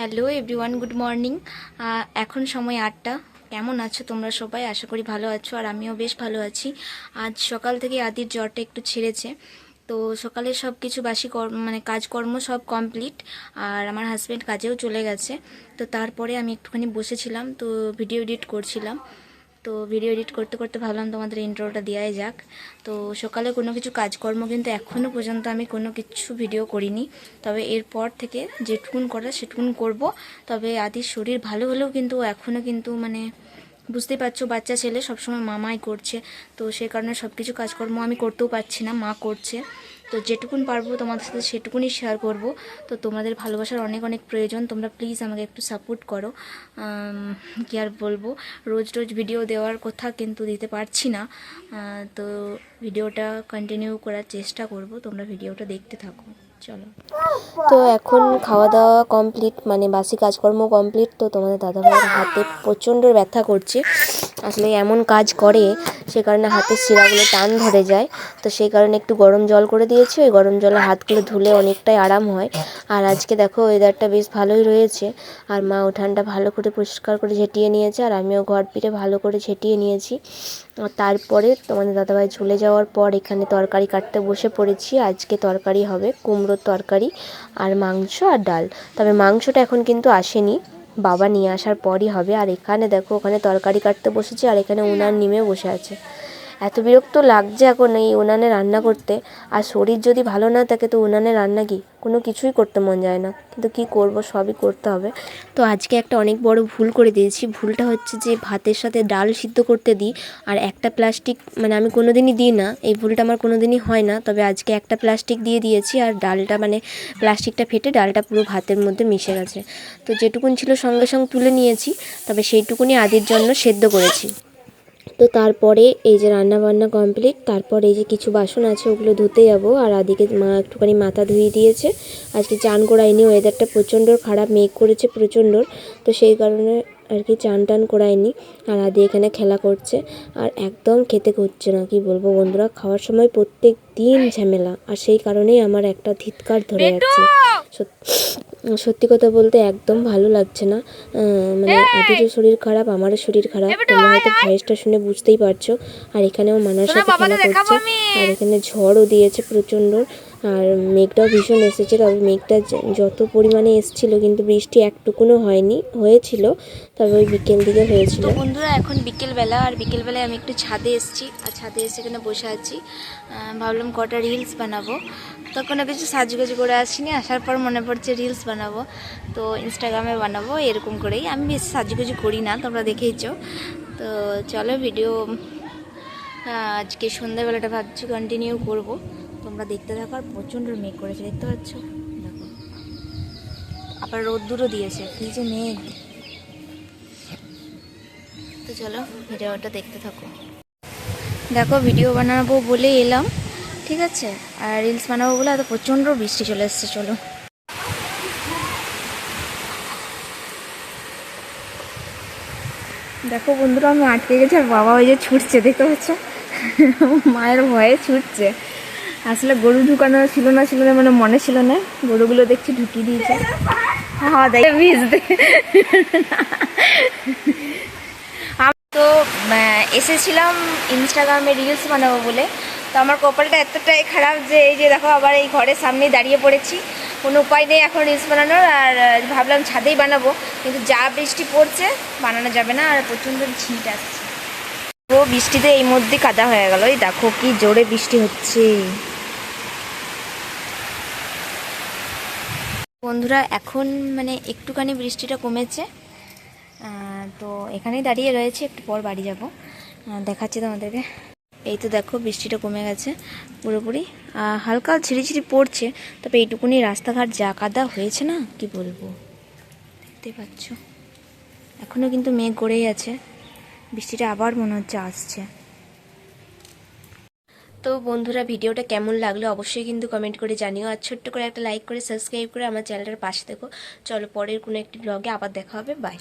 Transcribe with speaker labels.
Speaker 1: Hello everyone, good morning. এখন সময় আটটা। কেমন আছো তোমরা সবাই? আশা করি ভালো আছো, আর আমিও বেশ ভালো আছি। আজ সকাল থেকে আদির জ্বরটা একটু ছেড়েছে। তো সকালে সব কিছু বাসি মানে কাজকর্ম সব কমপ্লিট, আর আমার হাজব্যান্ড কাজেও চলে গেছে। তো তারপরে আমি একটুখানি বসেছিলাম, তো ভিডিও এডিট করছিলাম। তো ভিডিও এডিট করতে করতে ভাবলাম তোমাদের ইন্ট্রোটা দেওয়াই যাক। তো সকালে কোনো কিছু কাজকর্ম কিন্তু এখনও পর্যন্ত আমি কোনো কিছু ভিডিও করিনি। তবে এরপর থেকে যেটুকুন করা সেটুকুন করব। তবে আদির শরীর ভালো হলেও কিন্তু এখনও কিন্তু মানে বুঝতেই পারছ, বাচ্চা ছেলে সবসময় মামাই করছে। তো সে কারণে সব কিছু কাজকর্ম আমি করতেও পারছি না, মা করছে। তো যেটুকুন পারব তোমাদের সাথে সেটুকুনই শেয়ার করব। তো তোমাদের ভালোবাসার অনেক অনেক প্রয়োজন। তোমরা প্লিজ আমাকে একটু সাপোর্ট করো। কি আর বলব? রোজ রোজ ভিডিও দেওয়ার কথা কিন্তু দিতে পারছি না। তো ভিডিওটা কন্টিনিউ করার চেষ্টা করব। তোমরা ভিডিওটা দেখতে থাকো। চলো।
Speaker 2: তো এখন খাওয়া দাওয়া কমপ্লিট মানে বাসি কাজকর্ম কমপ্লিট তো তোমাদের দাদাভাইয়ের হাতে প্রচণ্ড ব্যথা করছে। আসলে এমন কাজ করে সে কারণে হাতের শিরাগুলো টান ধরে যায়। তো সেই কারণে একটু গরম জল করে দিয়েছি, ওই গরম জলে হাতগুলো ধুলে অনেকটাই আরাম হয়। আর আজকে দেখো ওয়েদারটা বেশ ভালোই রয়েছে। আর মা উঠানটা ভালো করে পরিষ্কার করে ঝেঁটিয়ে নিয়েছে, আর আমিও ঘর পিঠে ভালো করে ঝেঁটিয়ে নিয়েছি। আর তারপরে তোমাদের দাদাভাই চলে যাওয়ার পর এখানে তরকারি কাটতে বসে পড়েছি। আজকে তরকারি হবে কুমড়োর তরকারি আর মাংস আর ডাল। তবে মাংসটা এখন কিন্তু আসেনি। বাবা নিয়ে আসার পরই হবে। আর এখানে দেখো, ওখানে তরকারি কাটতে বসেছে, আর এখানে উনান নিমে বসে আছে। এত বিরক্ত লাগছে এখন এই উনানে রান্না করতে। আর শরীর যদি ভালো না থাকে তো উনানে রান্না কি? কোনো কিছুই করতে মন যায় না। কিন্তু কি করব? সবই করতে হবে। তো আজকে একটা অনেক বড় ভুল করে দিয়েছি। ভুলটা হচ্ছে যে ভাতের সাথে ডাল সিদ্ধ করতে দিই। আর একটা প্লাস্টিক মানে আমি কোনো দিনই দিই না। এই ভুলটা আমার কোনো দিনই হয় না। তবে আজকে একটা প্লাস্টিক দিয়ে দিয়েছি। আর ডালটা মানে প্লাস্টিকটা ফেটে ডালটা পুরো ভাতের মধ্যে মিশে গেছে। তো যেটুকুন ছিল সঙ্গে সঙ্গে তুলে নিয়েছি। তবে সেইটুকুনি আদির জন্য সেদ্ধ করেছি। তো তারপরে এই যে রান্না বান্না কমপ্লিট তারপর এই যে কিছু বাসন আছে ওগুলো ধুতে যাব। আর আদিকে মা একটুখানি মাথা ধুয়ে দিয়েছে। আজকে চান করায়নি ওয়েদারটা প্রচণ্ড খারাপ মেঘ করেছে প্রচণ্ড তো সেই কারণে আর কি চান টান করায়নি। আর আদি এখানে খেলা করছে। আর একদম খেতে করছে না কি বলব বন্ধুরা? খাওয়ার সময় প্রত্যেক দিন ঝামেলা। আর সেই কারণেই আমার একটা ধিৎকার ধরে যাচ্ছে সত- সত্যি কথা বলতে একদম ভালো লাগছে না। আহ, মানে আদিরও শরীর খারাপ আমারও শরীর খারাপ। তোমরা হয়তো ভয়েসটা শুনে বুঝতেই পারছ। আর এখানেও মানুষ সাথে খেলা করছে। আর এখানে ঝড়ও দিয়েছে প্রচণ্ড। আর মেঘটাও ভীষণ এসেছে, তবে মেঘটা যত পরিমাণে এসছিল কিন্তু বৃষ্টি একটুকুনও হয়নি, হয়েছিল, তবে ওই বিকেল দিকে হয়েছিল।
Speaker 1: বন্ধুরা, এখন বিকেলবেলা, আর বিকেলবেলায় আমি একটু ছাদে এসেছি, আর ছাদে এসে এখানে বসে আছি। ভাবলাম কটা রিলস বানাবো। তো কোনো কিছু সাজুগুজু করে আসিনি, আসার পর মনে পড়ছে রিলস বানাবো। তো ইনস্টাগ্রামে বানাবো, এরকম করেই। আমি বেশি সাজুগুজু করি না, তোমরা দেখেইছো। তো চলো ভিডিও আজকে সন্ধ্যাবেলাটা ভাবছি কন্টিনিউ করব। তোমরা দেখতে থাকো আর প্রচণ্ড মেঘ করেছে, দেখতে পাচ্ছ? দেখো। আবার রোদ্দুরও দিয়েছে, কি যে মেঘ। তো চলো, ভিডিওটা দেখতে থাকো। দেখো, ভিডিও বানাবো বলে এলাম, ঠিক আছে? আর রিলস বানাবো বলে এত প্রচণ্ড বৃষ্টি চলে এসছে, চলো। দেখো বন্ধুরা, আমি আটকে গেছি আর বাবা ওই যে ছুটছে, দেখতে পাচ্ছ? মায়ের ভয়ে ছুটছে। আসলে গরু ঢুকানো ছিল না ছিল না মানে মনে ছিল না। গরুগুলো দেখছি ঢুকিয়ে দিয়েছে। হ্যাঁ দেখ। আমি তো এসেছিলাম ইনস্টাগ্রামে রিলস বানাবো বলে। তো আমার কপালটা এতটাই খারাপ যে, এই যে দেখো, আবার এই ঘরের সামনে দাঁড়িয়ে পড়েছি। কোনো উপায় নেই এখন রিলস বানানোর, আর ভাবলাম ছাদেই বানাবো। কিন্তু যা বৃষ্টি পড়ছে, বানানো যাবে না, আর প্রচণ্ড ছিট আসছে। পুরো বৃষ্টিতে এই মধ্যে কাদা হয়ে গেল। এই দেখো কি জোরে বৃষ্টি হচ্ছে। বন্ধুরা, এখন মানে একটুখানি বৃষ্টিটা কমেছে। তো এখানেই দাঁড়িয়ে রয়েছে, একটু পর বাড়ি যাব। দেখাচ্ছি তোমাদেরকে। এই তো দেখো, বৃষ্টিটা কমে গেছে পুরোপুরি। হালকা ঝিরিঝিরি পড়ছে, তবে এইটুকুনি রাস্তাঘাট যা কাদা হয়েছে না? কি বলব? দেখতে পাচ্ছ। এখনও কিন্তু মেঘ গড়েই আছে। বৃষ্টিটা আবার মনে হচ্ছে আসছে। তো বন্ধুরা, ভিডিওটা কেমন লাগল অবশ্যই কিন্তু কমেন্ট করে জানিও। আর ছোট্ট করে একটা লাইক করে সাবস্ক্রাইব করে আমার চ্যানেলটার পাশে দেখো চলো পরের কোনো একটি ব্লগে আবার দেখা হবে। বাই